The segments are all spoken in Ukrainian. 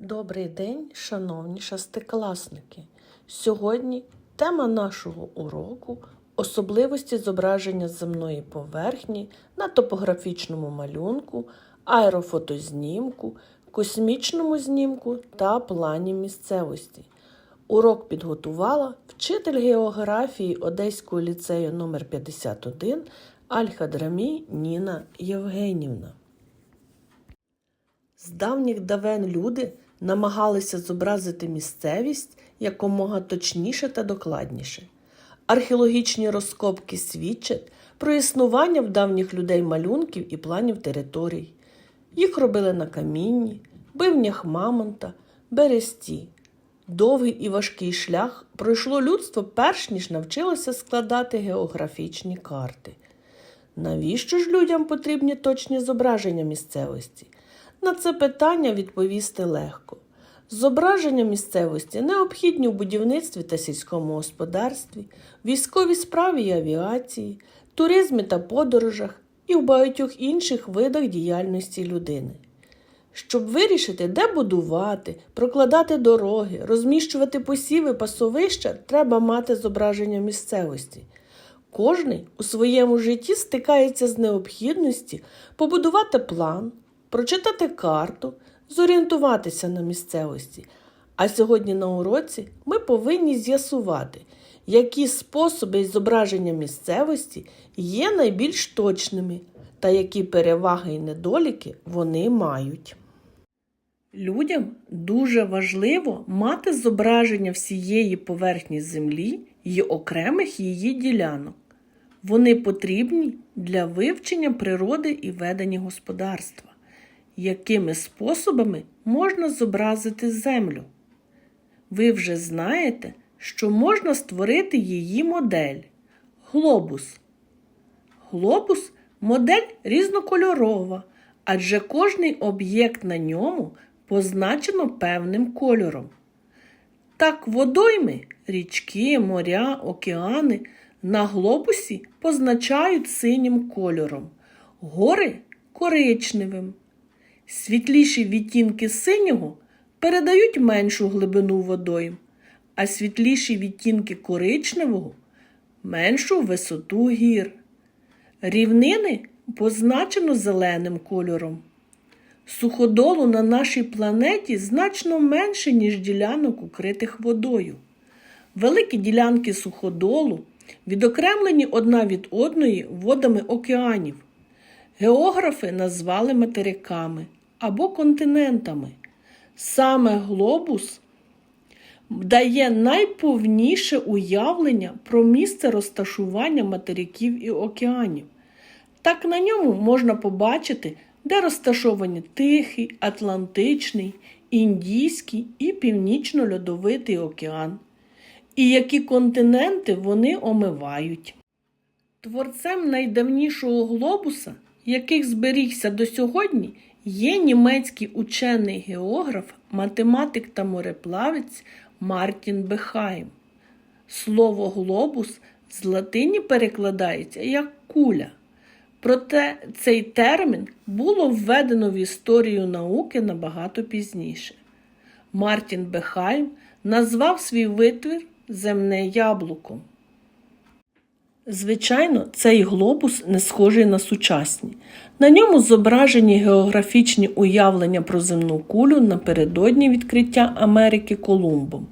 Добрий день, шановні шестикласники! Сьогодні тема нашого уроку особливості зображення земної поверхні на топографічному малюнку, аерофотознімку, космічному знімку та плані місцевості. Урок підготувала вчитель географії Одеського ліцею номер 51 Аль-Хадрамі Ніна Євгенівна. З давніх давен люди намагалися зобразити місцевість якомога точніше та докладніше. Археологічні розкопки свідчать про існування в давніх людей малюнків і планів територій. Їх робили на камінні, бивнях мамонта, бересті. Довгий і важкий шлях пройшло людство перш ніж навчилося складати географічні карти. Навіщо ж людям потрібні точні зображення місцевості? На це питання відповісти легко. Зображення місцевості необхідні в будівництві та сільському господарстві, військовій справі і авіації, туризмі та подорожах і в багатьох інших видах діяльності людини. Щоб вирішити, де будувати, прокладати дороги, розміщувати посіви, пасовища, треба мати зображення місцевості. Кожний у своєму житті стикається з необхідності побудувати план, прочитати карту, зорієнтуватися на місцевості. А сьогодні на уроці ми повинні з'ясувати, які способи зображення місцевості є найбільш точними та які переваги і недоліки вони мають. Людям дуже важливо мати зображення всієї поверхні землі і окремих її ділянок. Вони потрібні для вивчення природи і ведення господарства. Якими способами можна зобразити землю? Ви вже знаєте, що можна створити її модель глобус. Глобус модель різнокольорова, адже кожний об'єкт на ньому позначено певним кольором. Так, водойми, річки, моря, океани на глобусі позначають синім кольором, гори коричневим. Світліші відтінки синього передають меншу глибину водойм, а світліші відтінки коричневого меншу висоту гір. Рівнини позначено зеленим кольором. Суходолу на нашій планеті значно менше, ніж ділянок, укритих водою. Великі ділянки суходолу відокремлені одна від одної водами океанів. Географи назвали материками або континентами. Саме глобус дає найповніше уявлення про місце розташування материків і океанів. Так на ньому можна побачити, де розташовані Тихий, Атлантичний, Індійський і Північно-Льодовитий океан, і які континенти вони омивають. Творцем найдавнішого глобуса, яких зберігся до сьогодні, є німецький учений географ, математик та мореплавець Мартін Бехайм. Слово глобус з латині перекладається як куля. Проте цей термін було введено в історію науки набагато пізніше. Мартін Бехайм назвав свій витвір земне яблуко. Звичайно, цей глобус не схожий на сучасні. На ньому зображені географічні уявлення про земну кулю напередодні відкриття Америки Колумбом.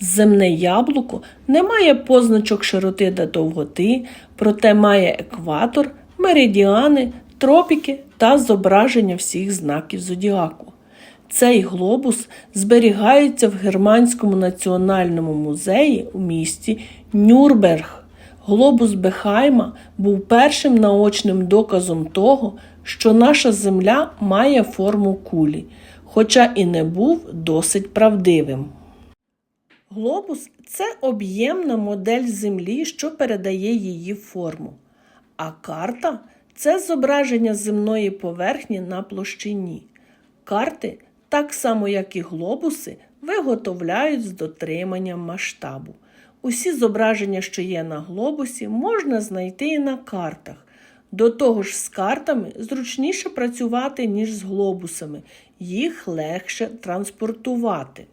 Земне яблуко не має позначок широти та довготи, проте має екватор, меридіани, тропіки та зображення всіх знаків зодіаку. Цей глобус зберігається в Германському національному музеї у місті Нюрнберг. Глобус Бехайма був першим наочним доказом того, що наша Земля має форму кулі, хоча і не був досить правдивим. Глобус це об'ємна модель Землі, що передає її форму. А карта це зображення земної поверхні на площині. Карти, так само як і глобуси, виготовляють з дотриманням масштабу. Усі зображення, що є на глобусі, можна знайти і на картах. До того ж, з картами зручніше працювати, ніж з глобусами, їх легше транспортувати.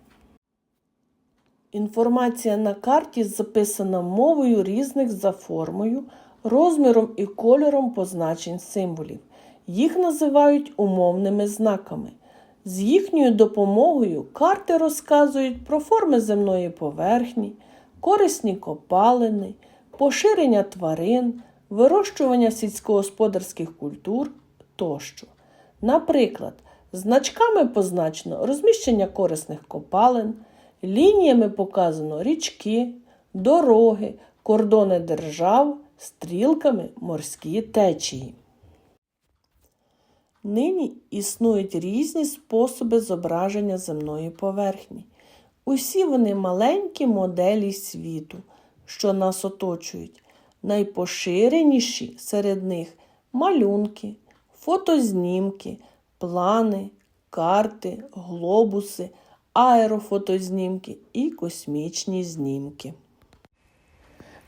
Інформація на карті записана мовою різних за формою, розміром і кольором позначень символів. Їх називають умовними знаками. З їхньою допомогою карти розказують про форми земної поверхні, корисні копалини, поширення тварин, вирощування сільськогосподарських культур тощо. Наприклад, значками позначено розміщення корисних копалин, лініями показано річки, дороги, кордони держав, стрілками морські течії. Нині існують різні способи зображення земної поверхні. Усі вони маленькі моделі світу, що нас оточують. Найпоширеніші серед них малюнки, фотознімки, плани, карти, глобуси, аерофотознімки і космічні знімки.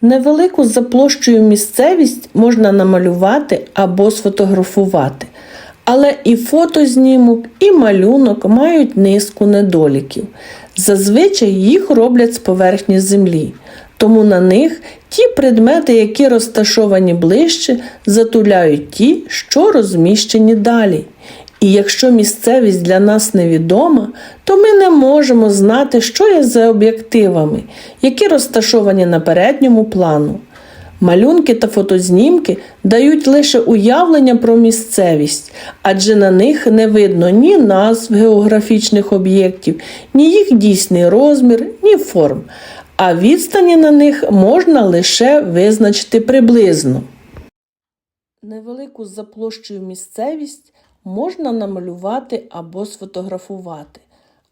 Невелику за площею місцевість можна намалювати або сфотографувати, але і фотознімок, і малюнок мають низку недоліків. Зазвичай їх роблять з поверхні землі, тому на них ті предмети, які розташовані ближче, затуляють ті, що розміщені далі. І якщо місцевість для нас невідома, то ми не можемо знати, що є за об'єктивами, які розташовані на передньому плану. Малюнки та фотознімки дають лише уявлення про місцевість, адже на них не видно ні назв географічних об'єктів, ні їх дійсний розмір, ні форм, а відстані на них можна лише визначити приблизно. Невелику за площею місцевість можна намалювати або сфотографувати,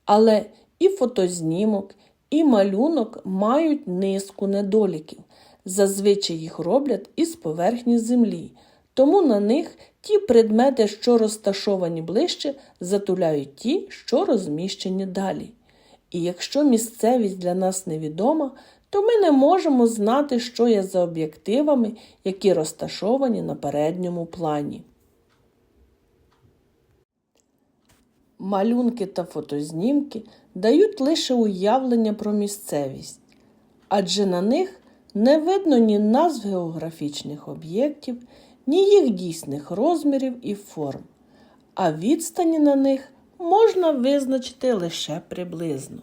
але і фотознімок, і малюнок мають низку недоліків. Зазвичай їх роблять із поверхні землі, тому на них ті предмети, що розташовані ближче, затуляють ті, що розміщені далі. І якщо місцевість для нас невідома, то ми не можемо знати, що є за об'єктивами, які розташовані на передньому плані. Малюнки та фотознімки дають лише уявлення про місцевість, адже на них не видно ні назв географічних об'єктів, ні їх дійсних розмірів і форм, а відстані на них можна визначити лише приблизно.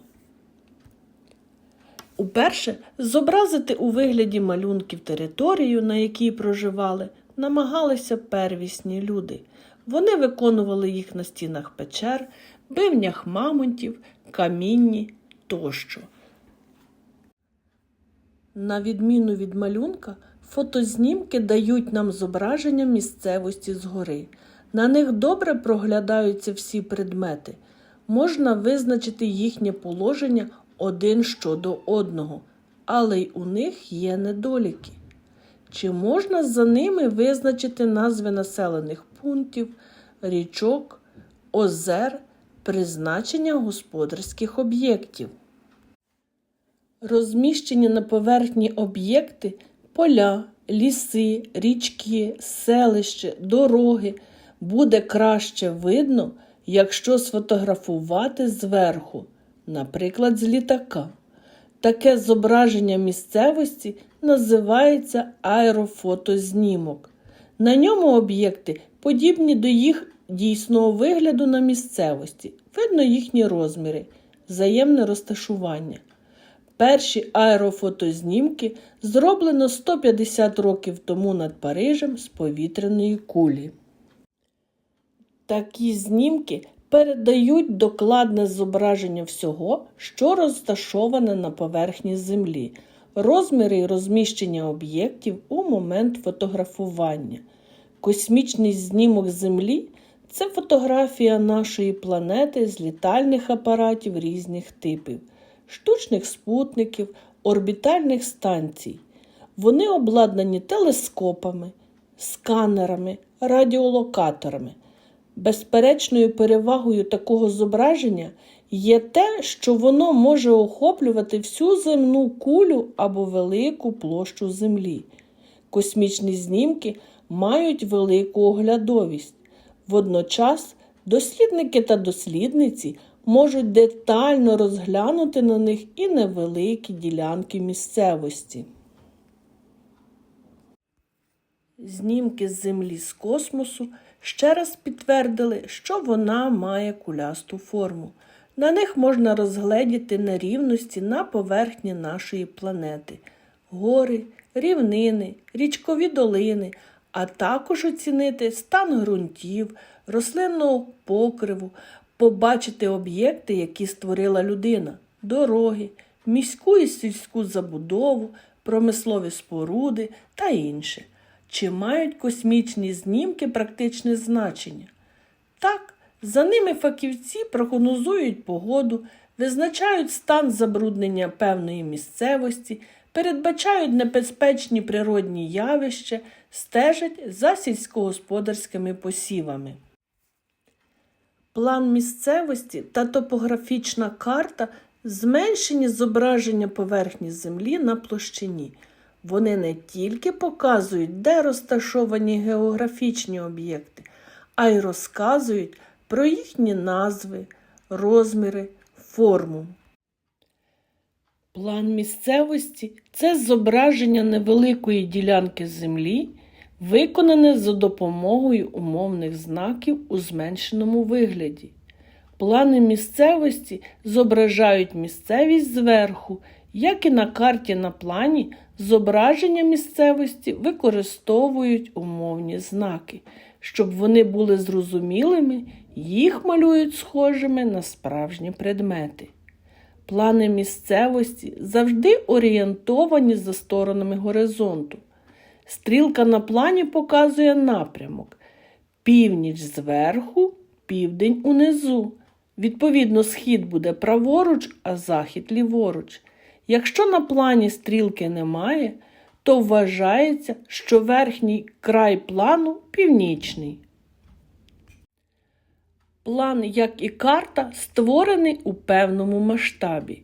Уперше зобразити у вигляді малюнків територію, на якій проживали, намагалися первісні люди. Вони виконували їх на стінах печер, бивнях мамонтів, камінні тощо. На відміну від малюнка, фотознімки дають нам зображення місцевості згори. На них добре проглядаються всі предмети. Можна визначити їхнє положення один щодо одного, але й у них є недоліки. Чи можна за ними визначити назви населених пунктів, річок, озер, призначення господарських об'єктів? Розміщені на поверхні об'єкти поля, ліси, річки, селище, дороги буде краще видно, якщо сфотографувати зверху, наприклад, з літака. Таке зображення місцевості називається аерофотознімок. На ньому об'єкти подібні до їх дійсного вигляду на місцевості, видно їхні розміри, взаємне розташування. Перші аерофотознімки зроблено 150 років тому над Парижем з повітряної кулі. Такі знімки передають докладне зображення всього, що розташоване на поверхні Землі, розміри і розміщення об'єктів у момент фотографування. Космічний знімок Землі це фотографія нашої планети з літальних апаратів різних типів, штучних спутників, орбітальних станцій. Вони обладнані телескопами, сканерами, радіолокаторами. Безперечною перевагою такого зображення є те, що воно може охоплювати всю земну кулю або велику площу Землі. Космічні знімки мають велику оглядовість. Водночас дослідники та дослідниці можуть детально розглянути на них і невеликі ділянки місцевості. Знімки з Землі з космосу ще раз підтвердили, що вона має кулясту форму. На них можна розгледіти нерівності на поверхні нашої планети, гори, рівнини, річкові долини, а також оцінити стан ґрунтів, рослинного покриву, побачити об'єкти, які створила людина, дороги, міську і сільську забудову, промислові споруди та інше. Чи мають космічні знімки практичне значення? Так, за ними фахівці прогнозують погоду, визначають стан забруднення певної місцевості, передбачають небезпечні природні явища, стежать за сільськогосподарськими посівами. План місцевості та топографічна карта зменшені зображення поверхні землі на площині. Вони не тільки показують, де розташовані географічні об'єкти, а й розказують про їхні назви, розміри, форму. План місцевості це зображення невеликої ділянки землі, виконане за допомогою умовних знаків у зменшеному вигляді. Плани місцевості зображають місцевість зверху, як і на карті на плані, зображення місцевості використовують умовні знаки. Щоб вони були зрозумілими, їх малюють схожими на справжні предмети. Плани місцевості завжди орієнтовані за сторонами горизонту. Стрілка на плані показує напрямок: північ зверху, південь унизу. Відповідно, схід буде праворуч, а захід ліворуч. Якщо на плані стрілки немає, то вважається, що верхній край плану північний. План, як і карта, створений у певному масштабі.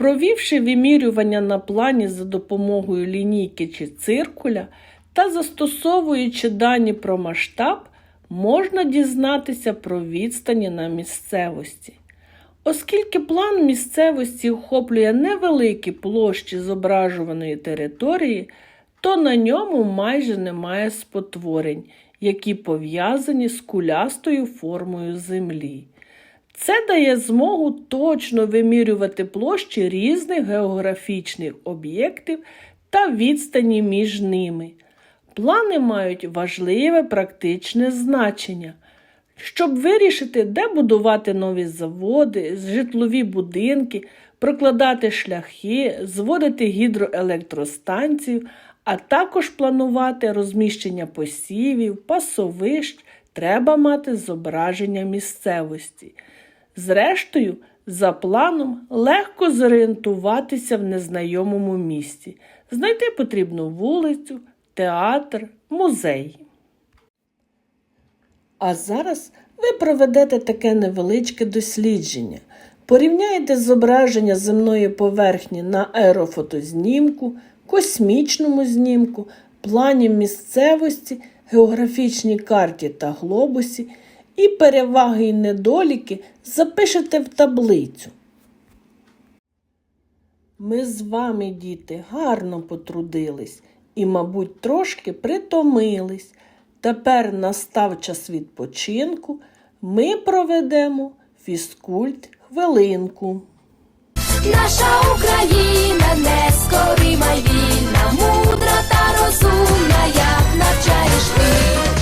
Провівши вимірювання на плані за допомогою лінійки чи циркуля та застосовуючи дані про масштаб, можна дізнатися про відстані на місцевості. Оскільки план місцевості охоплює невеликі площі зображуваної території, то на ньому майже немає спотворень, які пов'язані з кулястою формою землі. Це дає змогу точно вимірювати площі різних географічних об'єктів та відстані між ними. Плани мають важливе практичне значення. Щоб вирішити, де будувати нові заводи, житлові будинки, прокладати шляхи, зводити гідроелектростанцію, а також планувати розміщення посівів, пасовищ, треба мати зображення місцевості. Зрештою, за планом легко зорієнтуватися в незнайомому місті, знайти потрібну вулицю, театр, музей. А зараз ви проведете таке невеличке дослідження. Порівняєте зображення земної поверхні на аерофотознімку, космічному знімку, плані місцевості, географічній карті та глобусі і переваги і недоліки запишете в таблицю. Ми з вами, діти, гарно потрудились і, мабуть, трошки притомились. Тепер настав час відпочинку. Ми проведемо фізкульт хвилинку. Наша Україна нескорима й вільна, мудра та розумна, як навчаєш ти.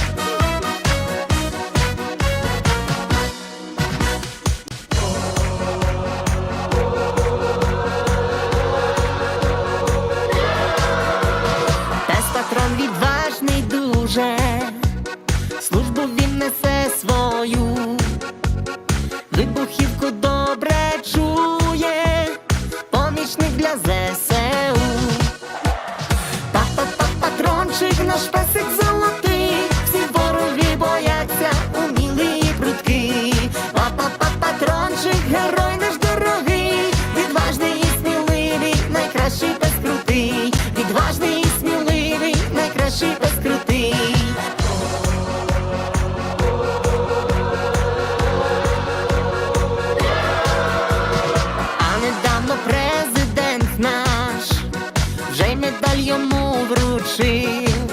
Вручив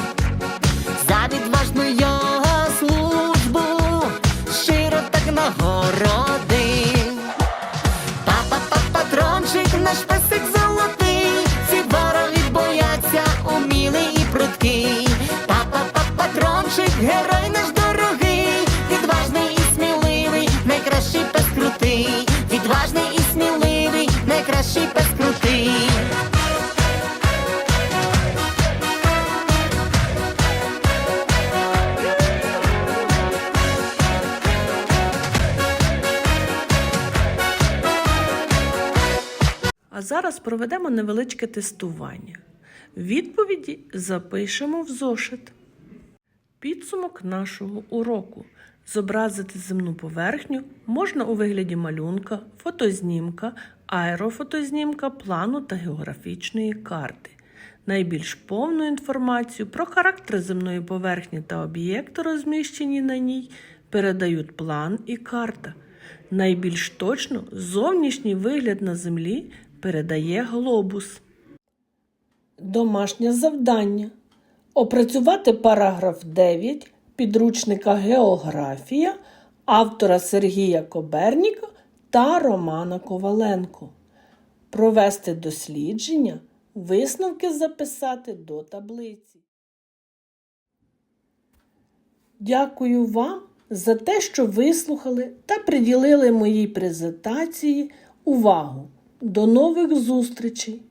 за відважну його службу, щиро так нагородив. Папа, папа, патрончик, наш песик золотий, ці вороги бояться, умілий і прудкий. Папа, папа, патрончик, герой зараз проведемо невеличке тестування. Відповіді запишемо в зошит. Підсумок нашого уроку. Зобразити земну поверхню можна у вигляді малюнка, фотознімка, аерофотознімка, плану та географічної карти. Найбільш повну інформацію про характер земної поверхні та об'єкти, розміщені на ній, передають план і карта. Найбільш точно зовнішній вигляд на землі передає глобус. Домашнє завдання. Опрацювати параграф 9 підручника Географія автора Сергія Коберніка та Романа Коваленко. Провести дослідження, висновки записати до таблиці. Дякую вам за те, що вислухали та приділили моїй презентації увагу. До нових зустрічей!